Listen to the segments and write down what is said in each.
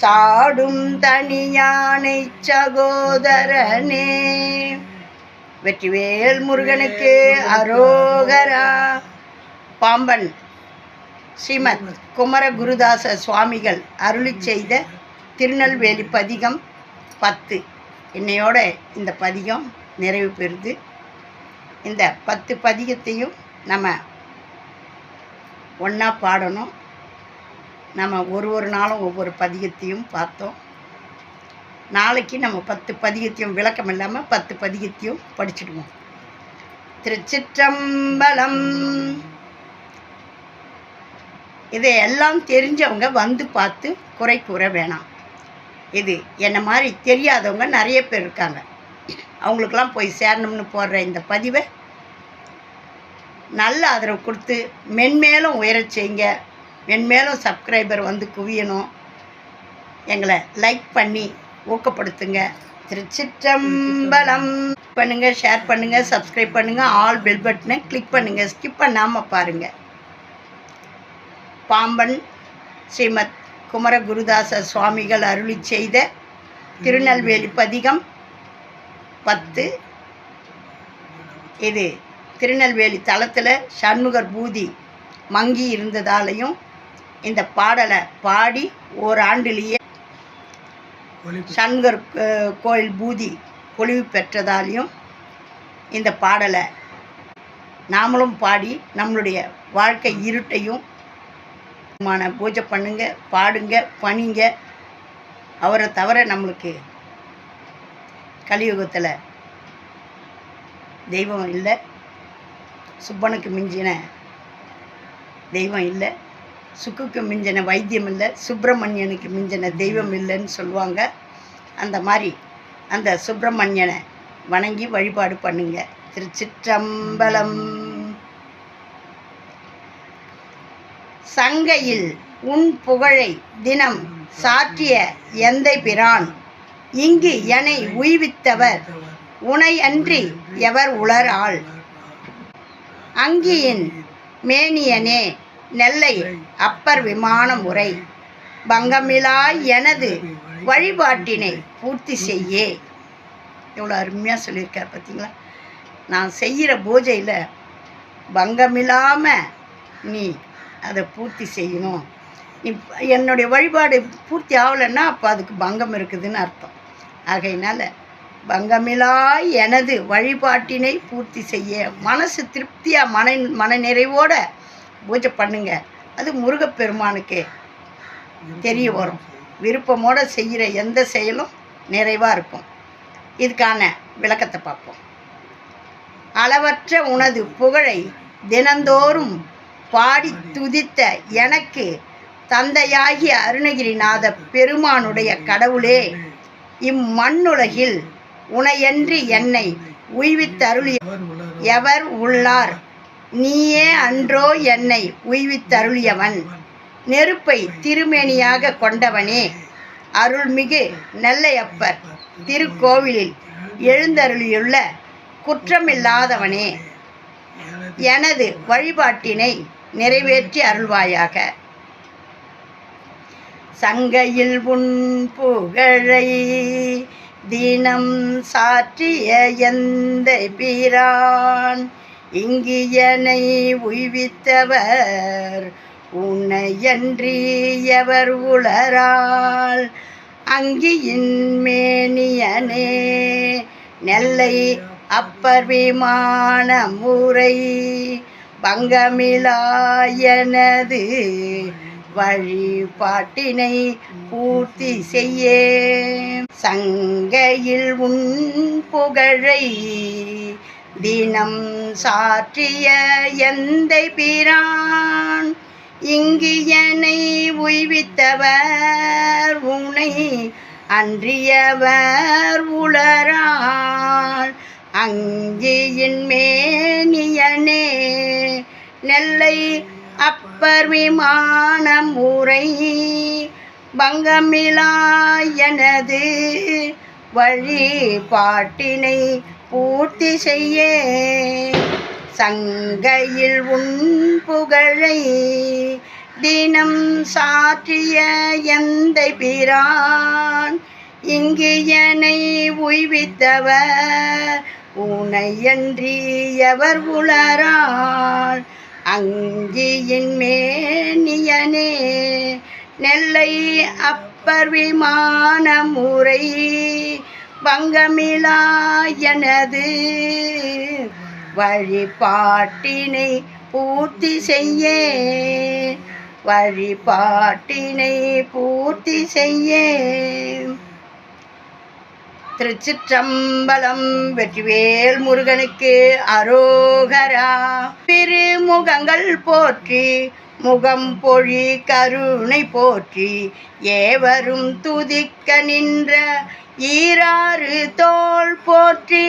சாடும் தனியானை சகோதரனே. வெற்றிவேல் முருகனுக்கு அரோகரா. பாம்பன் ஸ்ரீமத் குமர குருதாச சுவாமிகள் அருளி செய்த திருநெல்வேலி பதிகம் பத்து. என்னையோட இந்த பதிகம் நிறைவு பெறுது. இந்த பத்து பதிகத்தையும் நம்ம ஒன்றா பாடணும். நம்ம ஒரு ஒரு நாளும் ஒவ்வொரு பதிகத்தையும் பார்த்தோம். நாளைக்கு நம்ம பத்து பதிகத்தையும் விளக்கம் இல்லாமல் பத்து பதிகத்தையும் படிச்சுடுவோம். திருச்சிற்றம்பலம். இதையெல்லாம் தெரிஞ்சவங்க வந்து பார்த்து குறை கூற வேணாம். இது என்னை மாதிரி தெரியாதவங்க நிறைய பேர் இருக்காங்க. அவங்களுக்கெல்லாம் போய் சேரணும்னு போடுற இந்த பதிவை நல்ல ஆதரவு கொடுத்து மென்மேலும் உயரச் செய்யுங்க. மென்மேலும் சப்ஸ்கிரைபர் வந்து குவியணும். எங்களை லைக் பண்ணி ஊக்கப்படுத்துங்க. திருச்சிற்றம்பலம். பண்ணுங்கள் ஷேர் பண்ணுங்கள் சப்ஸ்கிரைப் பண்ணுங்கள் ஆல் பெல் பட்டனை கிளிக் பண்ணுங்கள் ஸ்கிப் பண்ணாமல் பாருங்கள் பாம்பன் ஸ்ரீமத் குமர குருதாச சுவாமிகள் அருளி செய்த திருநெல்வேலி பதிகம் பத்து. இது திருநெல்வேலி தளத்தில் சண்முகர் பூதி மங்கி இருந்ததாலையும் இந்த பாடலை பாடி ஓராண்டிலேயே அஹ், கோயில் பூதி பொலிவு பெற்றதாலையும் இந்த பாடலை நாமளும் பாடி நம்மளுடைய வாழ்க்கை இருட்டையும் பூஜை பண்ணுங்க பாடுங்க பணிங்க. அவரை தவிர நம்மளுக்கு கலியுகத்தில் தெய்வம் இல்லை. சுப்பனுக்கு மிஞ்சின தெய்வம் இல்லை. சுக்குக்கு மிஞ்சின வைத்தியம் இல்லை சுப்பிரமணியனுக்கு மிஞ்சின தெய்வம் இல்லைன்னு சொல்லுவாங்க. அந்த மாதிரி அந்த சுப்பிரமணியனை வணங்கி வழிபாடு பண்ணுங்க. திருச்சிற்றம்பலம். சங்கையில் உன் புகழை தினம் சாற்றிய எந்தை பிரான்? இங்கு என்னை உய்வித்தவர் உனை அன்றி எவர் உளர் ஆள் அங்கியின் மேனியனே நெல்லை அப்பர் விமானம் உரை. பங்கமிலா எனது வழிபாட்டினை பூர்த்தி செய்யே. எவ்வளோ அருமையாக சொல்லியிருக்கார் பார்த்தீங்களா நான் செய்கிற பூஜையில் பங்கமில்லாமல் நீ அதை பூர்த்தி செய்யணும். நீ என்னுடைய வழிபாடு பூர்த்தி ஆகலைன்னா அப்போ அதுக்கு பங்கம் இருக்குதுன்னு அர்த்தம். ஆகையினால பங்கமிலா எனது வழிபாட்டினை பூர்த்தி செய்ய மனசு திருப்தியாக மன மன நிறைவோடு பூஜை பண்ணுங்க. அது முருகப்பெருமானுக்கு தெரிய வரும். விருப்பமோட செய்கிற எந்த செயலும் நிறைவாக இருக்கும். இதுக்கான விளக்கத்தை பார்ப்போம். அளவற்ற உனது புகழை தினந்தோறும் பாடி துதித்த எனக்கு தந்தையாகிய அருணகிரிநாத பெருமானுடைய கடவுளே இம்மண்ணுலகில் உனையன்றி என்னை உய்வித்தருளிய எவர் உள்ளார்? நீயே அன்றோ என்னை உய்வித்தருளியவன். நெருப்பை திருமேனியாக கொண்டவனே அருள்மிகு நெல்லையப்பர் திருக்கோவிலில் எழுந்தருளியுள்ள குற்றமில்லாதவனே எனது வழிபாட்டினை நிறைவேற்றி அருள்வாயாக. சங்கையில் உன் புகழை தினம் சாற்றிய எந்த பிரான் இங்கியனை உய்வித்தவர் உன்னையன்றி எவர் உளரால். அங்கியின் மேனியனே நெல்லை அப்பர் விமான முறை பங்கமிலாயனது வழிபாட்டினை பூர்த்தி செய்ய சங்கையில் உன் புகழை தினம் சாற்றிய எந்தை பிரான்? இங்கியனை உய்வித்தவர் உனை அன்றியவர் உளரான் அங்கியின் மேனியனே நெல்லை அப்பர் விமானம் உரை பங்கமிலா எனது வழிபாட்டினை பூர்த்தி செய்ய. சங்கையில் உன் புகழை தினம் சாற்றிய எந்த பிரான்? இங்கு என்னை உய்வித்தவர் உனையன்றி எவர் உளரால் அங்கியின் மேனியனே நெல்லை அப்பர் விமான முறை பங்கமிலாயனது வழிபாட்டினை பூர்த்தி செய்ய. வழிபாட்டினை பூர்த்தி செய்ய. திருச்சிற்றம்பலம் வெற்றிவேல் முருகனுக்கு அரோகரா. திருமுகங்கள் போற்றி முகம் பொழி கருணை போற்றி ஏவரும் துதிக்க நின்ற ஈராறு தோள் போற்றி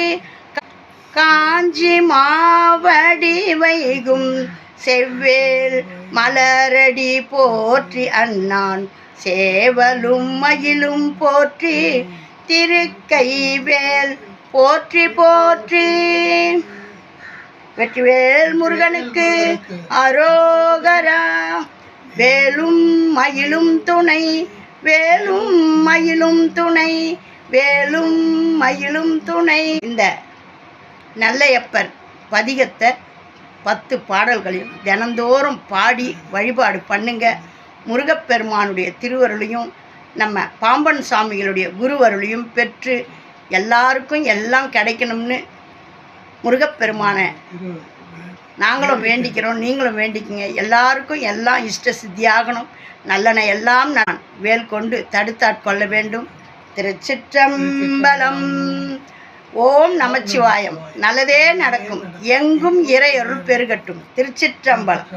காஞ்சி மாவடி வைகும் செவ்வேல் மலரடி போற்றி அண்ணான் சேவலும் மயிலும் போற்றி திருக்கைவேல் போற்றி போற்றி வெற்றிவேல் முருகனுக்கு அரோகரா. வேலும் மயிலும் துணை வேலும் மயிலும் துணை வேலும் மயிலும் துணை. இந்த நல்லையப்பர் பதிகத்தை பத்து பாடல்களையும் தினந்தோறும் பாடி வழிபாடு பண்ணுங்க. முருகப்பெருமானுடைய திருவருளையும் நம்ம பாம்பன் சாமிகளுடைய குருவருளையும் பெற்று எல்லாருக்கும் எல்லாம் கிடைக்கணும்னு முருகப்பெருமானை. நாங்களும் வேண்டிக்கிறோம் நீங்களும் வேண்டிக்கங்க. எல்லாருக்கும் எல்லாம் இஷ்ட சித்தியாகணும் நல்லன எல்லாம் நான் வேல் கொண்டு தடுத்தாட்கொள்ள வேண்டும். திருச்சிற்றம்பலம். ஓம் நமச்சிவாயம். நல்லதே நடக்கும். எங்கும் இறையருள் பெருகட்டும். திருச்சிற்றம்பலம்.